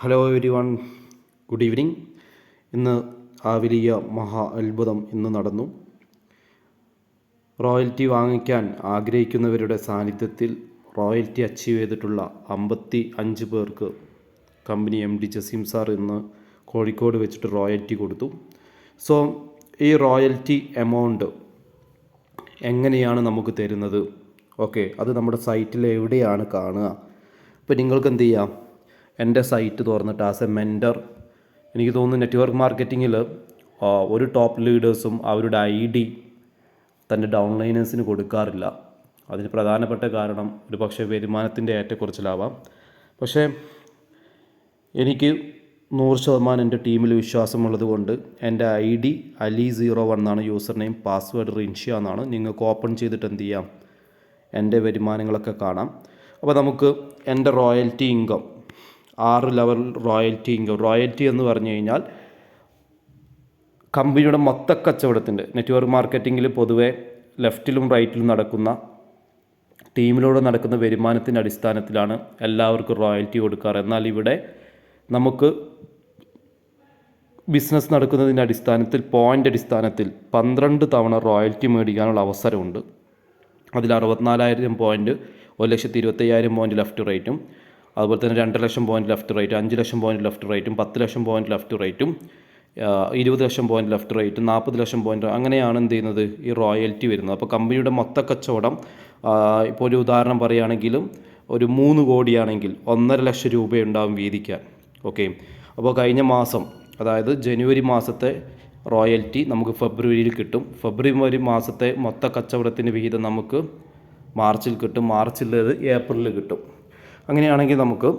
Hello everyone good evening ഇന്ന് ആ വലിയ മഹാ അത്ഭുതം ഇന്ന് നടന്നു. റോയൽറ്റി വാങ്ങിക്കാൻ ആഗ്രഹിക്കുന്നവരുടെ സാന്നിധ്യത്തിൽ റോയൽറ്റി അച്ചീവ് ചെയ്തിട്ടുള്ള അമ്പത്തി അഞ്ച് പേർക്ക് company M D Jaseem sir ഇന്ന് കോഴിക്കോട് വെച്ചിട്ട് റോയൽറ്റി കൊടുത്തു. സോ ഈ റോയൽറ്റി എമൗണ്ട് എങ്ങനെയാണ് നമുക്ക് തരുന്നത്? ഓക്കെ അത് നമ്മുടെ സൈറ്റിൽ എവിടെയാണ് കാണുക? അപ്പോൾ നിങ്ങൾക്ക് എന്ത് ചെയ്യാം? എന്റെ സൈറ്റ് തുറന്നിട്ട് ആസ് എ മെന്റർ എനിക്ക് തോന്നുന്നു നെറ്റ്വർക്ക് മാർക്കറ്റിങ്ങിൽ ഒരു ടോപ്പ് ലീഡേഴ്സും അവരുടെ ഐ ഡി തന്റെ ഡൗൺലൈനേഴ്സിന് കൊടുക്കാറില്ല. അതിന് പ്രധാനപ്പെട്ട കാരണം ഒരു പക്ഷേ വരുമാനത്തിന്റെ ഏറ്റക്കുറച്ചിലാവാം. പക്ഷേ എനിക്ക് നൂറ് ശതമാനം എന്റെ ടീമിൽ വിശ്വാസമുള്ളത് കൊണ്ട് എന്റെ I D Ali zero one എന്നാണ് യൂസർ നെയിം പാസ്വേഡ് റിൻഷ്യ എന്നാണ്. നിങ്ങൾക്ക് ഓപ്പൺ ചെയ്തിട്ട് എന്ത് ചെയ്യാം? എന്റെ വരുമാനങ്ങളൊക്കെ കാണാം. അപ്പോൾ നമുക്ക് എന്റെ റോയൽറ്റി ഇൻകം ആറ് ലെവൽ റോയൽറ്റി ഇൻകം റോയൽറ്റി എന്ന് പറഞ്ഞു കഴിഞ്ഞാൽ കമ്പനിയുടെ മൊത്ത കച്ചവടത്തിന്റെ നെറ്റ്വർക്ക് മാർക്കറ്റിങ്ങിൽ പൊതുവെ ലെഫ്റ്റിലും റൈറ്റിലും നടക്കുന്ന ടീമിലൂടെ നടക്കുന്ന വരുമാനത്തിന്റെ അടിസ്ഥാനത്തിലാണ് എല്ലാവർക്കും റോയൽറ്റി കൊടുക്കാറ്. എന്നാൽ ഇവിടെ നമുക്ക് ബിസിനസ് നടക്കുന്നതിന്റെ അടിസ്ഥാനത്തിൽ പോയിന്റ് അടിസ്ഥാനത്തിൽ പന്ത്രണ്ട് തവണ റോയൽറ്റി മേടിക്കാനുള്ള അവസരമുണ്ട്. അതിൽ അറുപത്തിനാലായിരം പോയിന്റ് ഒരു ലക്ഷത്തി ഇരുപത്തയ്യായിരം പോയിന്റ് ലെഫ്റ്റ് റേറ്റും അതുപോലെ തന്നെ രണ്ട് ലക്ഷം പോയിന്റ് ലെഫ്റ്റ് റൈറ്റ് അഞ്ച് ലക്ഷം പോയിന്റ് ലെഫ്റ്റ് റൈറ്റും പത്ത് ലക്ഷം പോയിന്റ് ലെഫ്റ്റ് റൈറ്റും ഇരുപത് ലക്ഷം പോയിന്റ് ലെഫ്റ്റ് റൈറ്റ് നാൽപ്പത് ലക്ഷം പോയിന്റ് അങ്ങനെയാണ് എന്ത് ചെയ്യുന്നത് ഈ റോയൽറ്റി വരുന്നത്. അപ്പോൾ കമ്പനിയുടെ മൊത്ത കച്ചവടം ഇപ്പോൾ ഒരു ഉദാഹരണം പറയുകയാണെങ്കിലും ഒരു മൂന്ന് കോടിയാണെങ്കിൽ ഒന്നര ലക്ഷം രൂപയുണ്ടാവും വീതിക്കാൻ. ഓക്കെ അപ്പോൾ കഴിഞ്ഞ മാസം അതായത് ജനുവരി മാസത്തെ റോയൽറ്റി നമുക്ക് ഫെബ്രുവരിയിൽ കിട്ടും. ഫെബ്രുവരി മാസത്തെ മൊത്ത കച്ചവടത്തിന്റെ വിഹിതം നമുക്ക് മാർച്ചിൽ കിട്ടും. മാർച്ചിലേത് ഏപ്രിലിൽ കിട്ടും. അങ്ങനെയാണെങ്കിൽ നമുക്ക്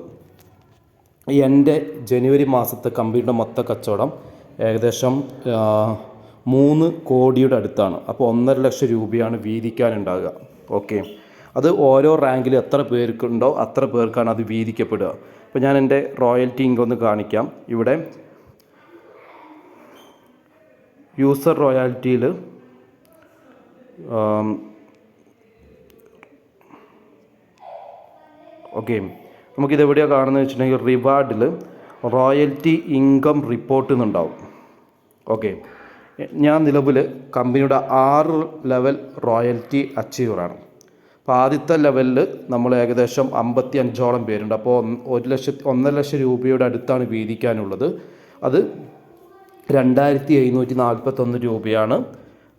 എന്റെ ജനുവരി മാസത്തെ കമ്പനിയുടെ മൊത്ത കച്ചവടം ഏകദേശം മൂന്ന് കോടിയുടെ അടുത്താണ്. അപ്പോൾ ഒന്നര ലക്ഷം രൂപയാണ് വീതിക്കാനുണ്ടാകുക ഓക്കെ. അത് ഓരോ റാങ്കിൽ എത്ര പേർക്കുണ്ടോ അത്ര പേർക്കാണ് അത് വീതിക്കപ്പെടുക. അപ്പോൾ ഞാൻ എന്റെ റോയൽറ്റി ഇൻകം ഒന്ന് കാണിക്കാം. ഇവിടെ യൂസർ റോയാലിറ്റിയിൽ ഓക്കെ നമുക്കിത് എവിടെയാണ് കാണുന്നത് വെച്ചിട്ടുണ്ടെങ്കിൽ റിവാർഡിൽ റോയൽറ്റി ഇൻകം റിപ്പോർട്ട് എന്നുണ്ടാവും ഓക്കെ ഞാൻ നിലവിൽ കമ്പനിയുടെ ആറ് ലെവൽ റോയൽറ്റി അച്ചീവറാണ് അപ്പോൾ ആദ്യത്തെ ലെവലിൽ നമ്മൾ ഏകദേശം അമ്പത്തി അഞ്ചോളം പേരുണ്ട് അപ്പോൾ ഒരു ലക്ഷത്തി ഒന്നര ലക്ഷം രൂപയുടെ അടുത്താണ് വീതിക്കാനുള്ളത്. അത് രണ്ടായിരത്തി എഴുന്നൂറ്റി നാൽപ്പത്തൊന്ന് രൂപയാണ്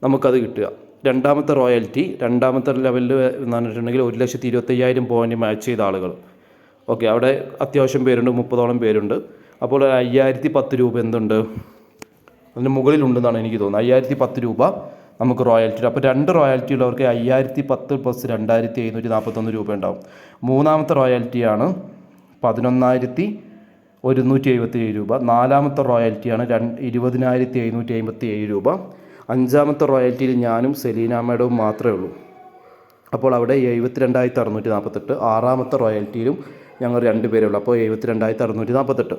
നമുക്കത് കിട്ടുക. രണ്ടാമത്തെ റോയൽറ്റി രണ്ടാമത്തെ ലെവലിൽ എന്ന് പറഞ്ഞിട്ടുണ്ടെങ്കിൽ ഒരു ലക്ഷത്തി ഇരുപത്തയ്യായിരം പോയിന്റ് മാച്ച് ചെയ്ത ആളുകൾ ഓക്കെ അവിടെ അത്യാവശ്യം പേരുണ്ട് മുപ്പതോളം പേരുണ്ട്. അപ്പോൾ അയ്യായിരത്തി പത്ത് രൂപ എന്തുണ്ട്? അതിന് മുകളിലുണ്ടെന്നാണ് എനിക്ക് തോന്നുന്നത്. അയ്യായിരത്തി പത്ത് രൂപ നമുക്ക് റോയൽറ്റി അപ്പോൾ രണ്ട് റോയൽറ്റി ഉള്ളവർക്ക് അയ്യായിരത്തി പത്ത് പ്ലസ് രണ്ടായിരത്തി എഴുന്നൂറ്റി നാൽപ്പത്തൊന്ന് രൂപ ഉണ്ടാവും. മൂന്നാമത്തെ റോയൽറ്റിയാണ് പതിനൊന്നായിരത്തി ഒരുന്നൂറ്റി എഴുപത്തി ഏഴ് രൂപ. നാലാമത്തെ റോയൽറ്റിയാണ് രണ്ട് ഇരുപതിനായിരത്തി എഴുന്നൂറ്റി അമ്പത്തി ഏഴ് രൂപ. അഞ്ചാമത്തെ റോയൽറ്റിയിൽ ഞാനും സെലീന മേഡവും മാത്രമേ ഉള്ളൂ. അപ്പോൾ അവിടെ എഴുപത്തി രണ്ടായിരത്തി അറുന്നൂറ്റി നാൽപ്പത്തെട്ട് ആറാമത്തെ റോയൽറ്റിയിലും ഞങ്ങൾ രണ്ട് പേരേ ഉള്ളൂ. അപ്പോൾ എഴുപത്തി രണ്ടായിരത്തി അറുന്നൂറ്റി നാൽപ്പത്തെട്ട്.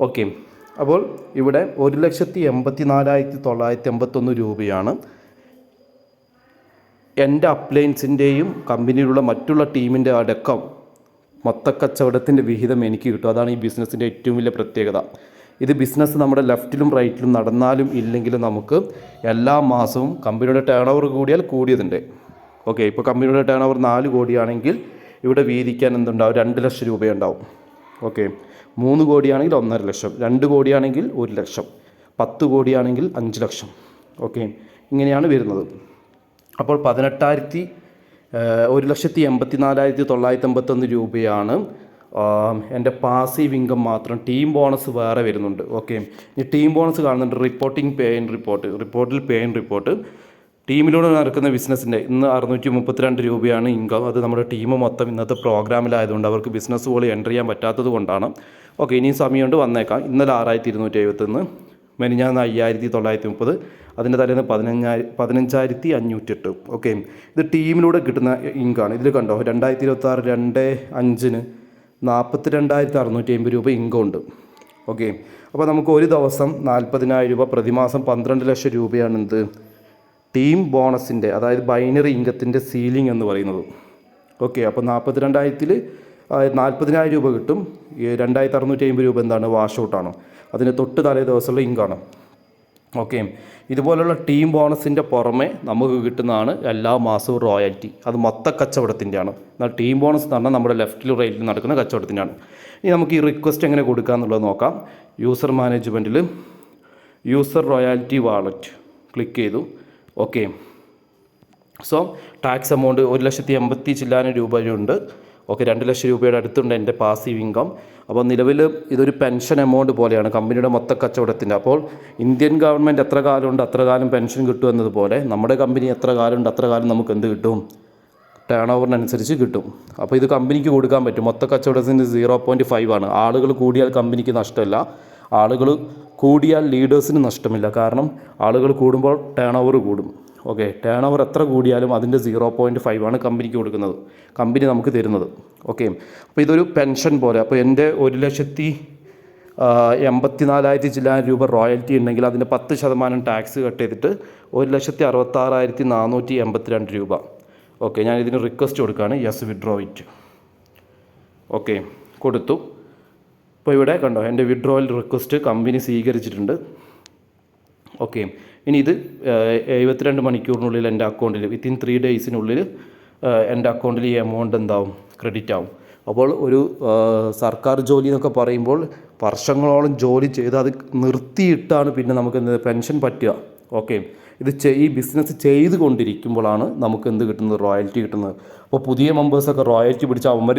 ഓക്കെ. അപ്പോൾ ഇവിടെ ഒരു ലക്ഷത്തി എൺപത്തി നാലായിരത്തി തൊള്ളായിരത്തി എൺപത്തൊന്ന് രൂപയാണ് എന്റെ അപ്ലയൻസിന്റെയും കമ്പനിയിലുള്ള മറ്റുള്ള ടീമിന്റെ അടക്കം മൊത്തക്കച്ചവടത്തിന്റെ വിഹിതം എനിക്ക് കിട്ടും. അതാണ് ഈ ബിസിനസ്സിന്റെ ഏറ്റവും വലിയ പ്രത്യേകത. ഇത് ബിസിനസ് നമ്മുടെ ലെഫ്റ്റിലും റൈറ്റിലും നടന്നാലും ഇല്ലെങ്കിലും നമുക്ക് എല്ലാ മാസവും കമ്പനിയുടെ ടേൺ ഓവർ കൂടിയാൽ കൂടിയതുണ്ട്. ഓക്കെ ഇപ്പോൾ കമ്പനിയുടെ ടേൺ ഓവർ നാല് കോടിയാണെങ്കിൽ ഇവിടെ വീതിക്കാൻ എന്തുണ്ടാവും? രണ്ട് ലക്ഷം രൂപയുണ്ടാവും. ഓക്കെ മൂന്ന് കോടിയാണെങ്കിൽ ഒന്നര ലക്ഷം രണ്ട് കോടിയാണെങ്കിൽ ഒരു ലക്ഷം പത്ത് കോടിയാണെങ്കിൽ അഞ്ച് ലക്ഷം. ഓക്കെ ഇങ്ങനെയാണ് വരുന്നത്. അപ്പോൾ പതിനെട്ടായിരത്തി ഒരു ലക്ഷത്തി എൺപത്തി നാലായിരത്തി തൊള്ളായിരത്തി അമ്പത്തൊന്ന് രൂപയാണ് എന്റെ പാസീവ് ഇൻകം മാത്രം ടീം ബോണസ് വേറെ വരുന്നുണ്ട്. ഓക്കെ ഈ ടീം ബോണസ് കാണുന്നുണ്ട് റിപ്പോർട്ടിംഗ് പേ ഇൻ റിപ്പോർട്ട് റിപ്പോർട്ടിൽ പേ ഇൻ റിപ്പോർട്ട് ടീമിലൂടെ നടക്കുന്ന ബിസിനസ്സിന്റെ ഇന്ന് അറുന്നൂറ്റി മുപ്പത്തിരണ്ട് രൂപയാണ് ഇൻകം അത് നമ്മുടെ ടീം മൊത്തം ഇന്നത്തെ പ്രോഗ്രാമിലായതുകൊണ്ട് അവർക്ക് ബിസിനസ് പോലെ എന്റർ ചെയ്യാൻ പറ്റാത്തത് കൊണ്ടാണ്. ഓക്കെ ഇനിയും സമയമുണ്ട് വന്നേക്കാം. ഇന്നലെ ആറായിരത്തി ഇരുന്നൂറ്റി എഴുപത്തൊന്ന് മെനിഞ്ഞാന്ന് അയ്യായിരത്തി തൊള്ളായിരത്തി മുപ്പത് അതിന്റെ തലേന്ന് പതിനഞ്ചായി പതിനഞ്ചായിരത്തി അഞ്ഞൂറ്റെട്ട് ഓക്കെ ഇത് ടീമിലൂടെ കിട്ടുന്ന ഇൻകാണ് ഇതിൽ കണ്ടോ? രണ്ടായിരത്തി ഇരുപത്തി ആറ് രണ്ട് അഞ്ചിന് നാൽപ്പത്തി രണ്ടായിരത്തി അറുന്നൂറ്റി അമ്പത് രൂപ ഇൻകം ഉണ്ട്. ഓക്കെ അപ്പോൾ നമുക്ക് ഒരു ദിവസം നാൽപ്പതിനായിരം രൂപ പ്രതിമാസം പന്ത്രണ്ട് ലക്ഷം രൂപയാണ് എന്ത്? ടീം ബോണസിന്റെ അതായത് ബൈനറി ഇൻകത്തിന്റെ സീലിംഗ് എന്ന് പറയുന്നത്. ഓക്കെ അപ്പോൾ നാൽപ്പത്തി രണ്ടായിരത്തിൽ നാൽപ്പതിനായിരം രൂപ കിട്ടും. രണ്ടായിരത്തി അറുന്നൂറ്റി അമ്പത് രൂപ എന്താണ്? വാഷ് ഔട്ടാണ് അതിന് തൊട്ട് തലേ ദിവസമുള്ള ഇങ്കാണ് ഓക്കെ. ഇതുപോലുള്ള ടീം ബോണസിന്റെ പുറമെ നമുക്ക് കിട്ടുന്നതാണ് എല്ലാ മാസവും റോയൽറ്റി. അത് മൊത്ത കച്ചവടത്തിന്റെയാണ് എന്നാൽ ടീം ബോണസ് എന്ന് പറഞ്ഞാൽ നമ്മുടെ ലെഫ്റ്റിൽ റൈറ്റിൽ നടക്കുന്ന കച്ചവടത്തിന്റെയാണ് ഇനി നമുക്ക് ഈ റിക്വസ്റ്റ് എങ്ങനെ കൊടുക്കുക എന്നുള്ളത് നോക്കാം. യൂസർ മാനേജ്മെന്റിൽ യൂസർ റോയാലിറ്റി വാളറ്റ് ക്ലിക്ക് ചെയ്തു. ഓക്കെ. സോ ടാക്സ് എമൗണ്ട് ഒരു ലക്ഷത്തി എൺപത്തി ചില്ലാനം രൂപയുണ്ട്. ഓക്കെ രണ്ട് ലക്ഷം രൂപയുടെ അടുത്തുണ്ട് എന്റെ പാസീവ് ഇൻകം അപ്പോൾ നിലവിൽ ഇതൊരു പെൻഷൻ എമൗണ്ട് പോലെയാണ് കമ്പനിയുടെ മൊത്ത കച്ചവടത്തിന്റെ. അപ്പോൾ ഇന്ത്യൻ ഗവൺമെന്റ് എത്ര കാലമുണ്ട് അത്ര കാലം പെൻഷൻ കിട്ടും എന്നതുപോലെ നമ്മുടെ കമ്പനി എത്ര കാലമുണ്ട് അത്ര കാലം നമുക്ക് എന്ത് കിട്ടും? ടേൺ ഓവറിനനുസരിച്ച് കിട്ടും. അപ്പോൾ ഇത് കമ്പനിക്ക് കൊടുക്കാൻ പറ്റും. മൊത്ത കച്ചവടത്തിന്റെ സീറോ പോയിന്റ് ഫൈവ് ആണ്. ആളുകൾ കൂടിയാൽ കമ്പനിക്ക് നഷ്ടമല്ല. ആളുകൾ കൂടിയാൽ ലീഡേഴ്സിന് നഷ്ടമില്ല. കാരണം ആളുകൾ കൂടുമ്പോൾ ടേൺ ഓവർ കൂടും. ഓക്കെ ടേൺ ഓവർ എത്ര കൂടിയാലും അതിന്റെ സീറോ പോയിന്റ് ഫൈവ് ആണ് കമ്പനിക്ക് കൊടുക്കുന്നത്. കമ്പനി നമുക്ക് തരുന്നത്. ഓക്കെ അപ്പോൾ ഇതൊരു പെൻഷൻ പോലെ. അപ്പോൾ എന്റെ ഒരു ലക്ഷത്തി എൺപത്തി നാലായിരത്തി ചില്ലായിരം രൂപ റോയൽറ്റി ഉണ്ടെങ്കിൽ അതിന്റെ പത്ത് ശതമാനം ടാക്സ് കട്ട് ചെയ്തിട്ട് ഒരു ലക്ഷത്തി അറുപത്താറായിരത്തി നാനൂറ്റി എൺപത്തിരണ്ട് രൂപ. ഓക്കെ ഞാൻ ഇതിന് റിക്വസ്റ്റ് കൊടുക്കുകയാണ് യെസ് വിഡ്രോ ഇറ്റ് ഓക്കെ കൊടുത്തു. ഇപ്പോൾ ഇവിടെ കണ്ടോ എന്റെ വിഡ്രോയൽ റിക്വസ്റ്റ് കമ്പനി സ്വീകരിച്ചിട്ടുണ്ട്. ഓക്കെ ഇനി ഇത് എഴുപത്തിരണ്ട് മണിക്കൂറിനുള്ളിൽ എന്റെ അക്കൗണ്ടിൽ വിത്തിൻ ത്രീ ഡേയ്സിനുള്ളിൽ എന്റെ അക്കൗണ്ടിൽ ഈ എമൗണ്ട് എന്താവും? ക്രെഡിറ്റ് ആവും. അപ്പോൾ ഒരു സർക്കാർ ജോലി എന്നൊക്കെ പറയുമ്പോൾ വർഷങ്ങളോളം ജോലി ചെയ്ത് അത് നിർത്തിയിട്ടാണ് പിന്നെ നമുക്ക് എന്ത് പെൻഷൻ പറ്റുക. ഓക്കെ. ഇത് ഈ ബിസിനസ് ചെയ്തുകൊണ്ടിരിക്കുമ്പോഴാണ് നമുക്ക് എന്ത് കിട്ടുന്നത്? റോയൽറ്റി കിട്ടുന്നത്. അപ്പോൾ പുതിയ മെമ്പേഴ്സൊക്കെ റോയൽറ്റി പിടിച്ച അവന്മാർ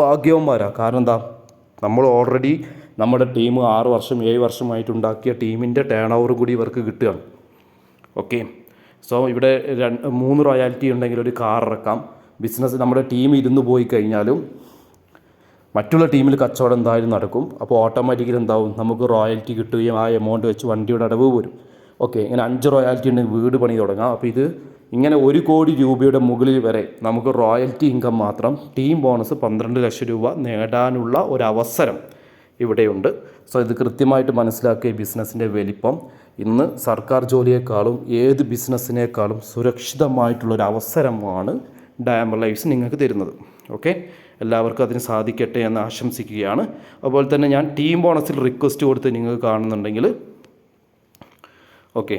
ഭാഗ്യവന്മാരാണ് കാരണം എന്താ? നമ്മൾ ഓൾറെഡി നമ്മുടെ ടീം ആറ് വർഷം ഏഴ് വർഷമായിട്ട് ഉണ്ടാക്കിയ ടീമിന്റെ ടേൺ ഓവർ കൂടി ഇവർക്ക് കിട്ടുകയാണ്. ഓക്കെ സോ ഇവിടെ രണ്ട് മൂന്ന് റോയാലിറ്റി ഉണ്ടെങ്കിൽ ഒരു കാർ ഇറക്കാം. ബിസിനസ് നമ്മുടെ ടീം ഇരുന്ന് പോയി കഴിഞ്ഞാലും മറ്റുള്ള ടീമിൽ കച്ചവടം എന്തായാലും നടക്കും. അപ്പോൾ ഓട്ടോമാറ്റിക്കലി എന്താവും? നമുക്ക് റോയൽറ്റി കിട്ടുകയും ആ എമൗണ്ട് വെച്ച് വണ്ടിയുടെ അടവ് വരും. ഓക്കെ ഇങ്ങനെ അഞ്ച് റോയാലിറ്റി ഉണ്ടെങ്കിൽ വീട് പണി തുടങ്ങാം. അപ്പോൾ ഇത് ഇങ്ങനെ ഒരു കോടി രൂപയുടെ മുകളിൽ വരെ നമുക്ക് റോയൽറ്റി ഇൻകം മാത്രം ടീം ബോണസ് പന്ത്രണ്ട് ലക്ഷം രൂപ നേടാനുള്ള ഒരു അവസരം ഇവിടെയുണ്ട്. സോ ഇത് കൃത്യമായിട്ട് മനസ്സിലാക്കിയ ബിസിനസ്സിന്റെ വലിപ്പം. ഇന്ന് സർക്കാർ ജോലിയേക്കാളും ഏത് ബിസിനസ്സിനേക്കാളും സുരക്ഷിതമായിട്ടുള്ളൊരു അവസരമാണ് ഡയമർ ലൈഫ്സ് നിങ്ങൾക്ക് തരുന്നത്. ഓക്കെ? എല്ലാവർക്കും അതിന് സാധിക്കട്ടെ എന്ന് ആശംസിക്കുകയാണ്. അതുപോലെ തന്നെ ഞാൻ ടീം ബോണസിൽ റിക്വസ്റ്റ് കൊടുത്ത് നിങ്ങൾക്ക് കാണുന്നുണ്ടെങ്കിൽ ഓക്കെ.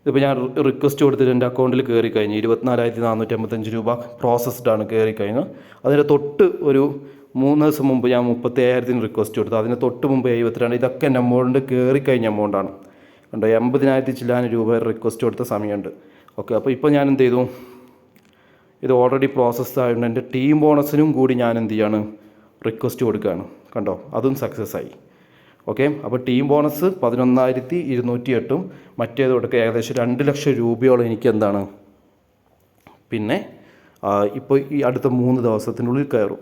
ഇതിപ്പോൾ ഞാൻ റിക്വസ്റ്റ് കൊടുത്തിട്ട് എന്റെ അക്കൗണ്ടിൽ കയറി കഴിഞ്ഞു. ഇരുപത്തിനാലായിരത്തി നാനൂറ്റി അമ്പത്തഞ്ച് രൂപ പ്രോസസ്ഡാണ് കയറി കഴിഞ്ഞു അതിന്റെ തൊട്ട് ഒരു മൂന്ന് ദിവസം മുമ്പ് ഞാൻ മുപ്പത്തി അയ്യായിരത്തിന് റിക്വസ്റ്റ് കൊടുത്തു. അതിന് തൊട്ട് മുമ്പ് എഴുപത്തിരണ്ട് ഇതൊക്കെ എന്റെ എമൗണ്ട് കയറി കഴിഞ്ഞ എമൗണ്ടാണ് കണ്ടോ എൺപതിനായിരത്തി ചില്ലാനും രൂപ റിക്വസ്റ്റ് കൊടുത്ത സമയമുണ്ട്. ഓക്കെ അപ്പോൾ ഇപ്പോൾ ഞാൻ എന്ത് ചെയ്തു? ഇത് ഓൾറെഡി പ്രോസസ്സ് ആയതുകൊണ്ട് എന്റെ ടീം ബോണസിനും കൂടി ഞാൻ എന്ത് ചെയ്യാണ്? റിക്വസ്റ്റ് കൊടുക്കുകയാണ്. കണ്ടോ അതും സക്സസ് ആയി. ഓക്കെ അപ്പോൾ ടീം ബോണസ് പതിനൊന്നായിരത്തി ഇരുന്നൂറ്റി എട്ടും മറ്റേത് കൊടുക്കുക ഏകദേശം രണ്ട് ലക്ഷം രൂപയോളം എനിക്ക് എന്താണ്? പിന്നെ ഇപ്പോൾ ഈ അടുത്ത മൂന്ന് ദിവസത്തിനുള്ളിൽ കയറും.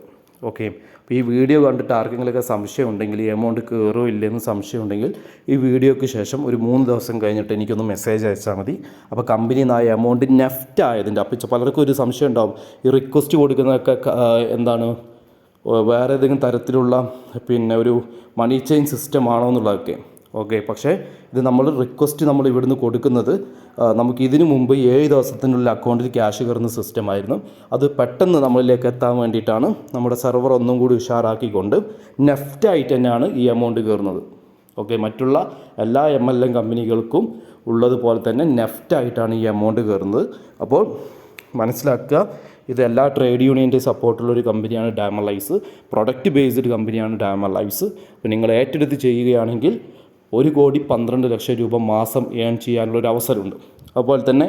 ഓക്കെ അപ്പോൾ ഈ വീഡിയോ കണ്ടിട്ട് ആർക്കെങ്കിലുമൊക്കെ സംശയം ഉണ്ടെങ്കിൽ എമൗണ്ട് കയറോ ഇല്ലെന്ന് സംശയം ഉണ്ടെങ്കിൽ ഈ വീഡിയോയ്ക്ക് ശേഷം ഒരു മൂന്ന് ദിവസം കഴിഞ്ഞിട്ട് എനിക്കൊന്ന് മെസ്സേജ് അയച്ചാൽ മതി. അപ്പോൾ കമ്പനി ആ എമൗണ്ട് നെഫ്റ്റ് ആയതിന്റെ അപ്പോൾ പലർക്കും ഒരു സംശയം ഉണ്ടാവും. ഈ റിക്വസ്റ്റ് കൊടുക്കുന്നതൊക്കെ എന്താണ്? വേറെ ഏതെങ്കിലും തരത്തിലുള്ള പിന്നെ ഒരു മണി ചെയിൻ സിസ്റ്റം ആണോ എന്നുള്ളതൊക്കെ. ഓക്കെ പക്ഷേ ഇത് നമ്മൾ റിക്വസ്റ്റ് നമ്മൾ ഇവിടുന്ന് കൊടുക്കുന്നത് നമുക്ക് ഇതിനു മുമ്പ് ഏഴ് ദിവസത്തിനുള്ളിൽ അക്കൗണ്ടിൽ ക്യാഷ് കയറുന്ന സിസ്റ്റം ആയിരുന്നു. അത് പെട്ടെന്ന് നമ്മളിലേക്ക് എത്താൻ വേണ്ടിയിട്ടാണ് നമ്മുടെ സെർവർ ഒന്നും കൂടി ഉഷാറാക്കിക്കൊണ്ട് നെഫ്റ്റ് ആയിട്ട് തന്നെയാണ് ഈ എമൗണ്ട് കയറുന്നത്. ഓക്കെ മറ്റുള്ള എല്ലാ എം എൽ എം കമ്പനികൾക്കും ഉള്ളതുപോലെ തന്നെ നെഫ്റ്റ് ആയിട്ടാണ് ഈ എമൗണ്ട് കയറുന്നത്. അപ്പോൾ മനസ്സിലാക്കുക ഇത് എല്ലാ ട്രേഡ് യൂണിയന്റെ സപ്പോർട്ടുള്ള ഒരു കമ്പനിയാണ് ഡാമലൈസ് പ്രൊഡക്റ്റ് ബേസ്ഡ് കമ്പനിയാണ് ഡാമലൈസ് അപ്പോൾ നിങ്ങൾ ഏറ്റെടുത്ത് ചെയ്യുകയാണെങ്കിൽ ഒരു കോടി പന്ത്രണ്ട് ലക്ഷം രൂപ മാസം ഏൺ ചെയ്യാനുള്ള ഒരു അവസരമുണ്ട്. അതുപോലെ തന്നെ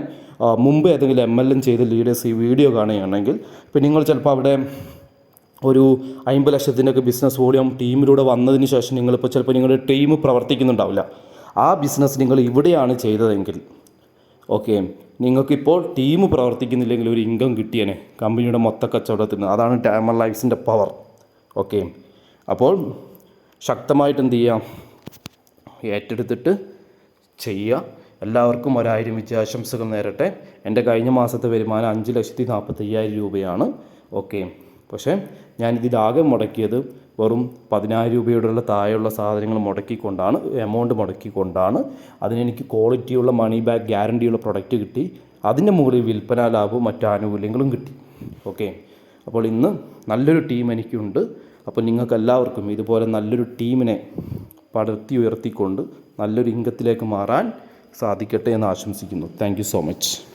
മുമ്പ് ഏതെങ്കിലും എം എൽ എൻ ചെയ്ത ലീഡേഴ്സ് ഈ വീഡിയോ കാണുകയാണെങ്കിൽ ഇപ്പം നിങ്ങൾ ചിലപ്പോൾ അവിടെ ഒരു അമ്പത് ലക്ഷത്തിന്റെയൊക്കെ ബിസിനസ് വോളിയം ടീമിലൂടെ വന്നതിന് ശേഷം നിങ്ങളിപ്പോൾ ചിലപ്പോൾ നിങ്ങളുടെ ടീം പ്രവർത്തിക്കുന്നുണ്ടാവില്ല. ആ ബിസിനസ് നിങ്ങൾ ഇവിടെയാണ് ചെയ്തതെങ്കിൽ ഓക്കെ നിങ്ങൾക്കിപ്പോൾ ടീം പ്രവർത്തിക്കുന്നില്ലെങ്കിൽ ഒരു ഇൻകം കിട്ടിയേനെ കമ്പനിയുടെ മൊത്ത കച്ചവടത്തിന്. അതാണ് ഡാമർ ലൈഫ്സിന്റെ പവർ ഓക്കെ അപ്പോൾ ശക്തമായിട്ട് എന്ത് ചെയ്യാം? ഏറ്റെടുത്തിട്ട് ചെയ്യുക. എല്ലാവർക്കും ഒരായിരം വിജയാശംസകൾ നേരട്ടെ. എന്റെ കഴിഞ്ഞ മാസത്തെ വരുമാനം അഞ്ച് ലക്ഷത്തി നാൽപ്പത്തയ്യായിരം രൂപയാണ്. ഓക്കെ. പക്ഷേ ഞാൻ ഇതിലാകെ മുടക്കിയത് വെറും പതിനായിരം രൂപയുടെ താഴെയുള്ള സാധനങ്ങൾ മുടക്കിക്കൊണ്ടാണ് എമൗണ്ട് മുടക്കിക്കൊണ്ടാണ്. അതിനെനിക്ക് ക്വാളിറ്റിയുള്ള മണി ബാക്ക് ഗ്യാരണ്ടിയുള്ള പ്രൊഡക്റ്റ് കിട്ടി. അതിന്റെ മുകളിൽ വിൽപ്പന ലാഭവും മറ്റു ആനുകൂല്യങ്ങളും കിട്ടി. ഓക്കെ. അപ്പോൾ ഇന്ന് നല്ലൊരു ടീം എനിക്കുണ്ട്. അപ്പോൾ നിങ്ങൾക്കെല്ലാവർക്കും ഇതുപോലെ നല്ലൊരു ടീമിനെ പടർത്തി ഉയർത്തിക്കൊണ്ട് നല്ലൊരു ഇംഗത്തിലേക്ക് മാറാൻ സാധിക്കട്ടെ എന്ന് ആശംസിക്കുന്നു. Thank so much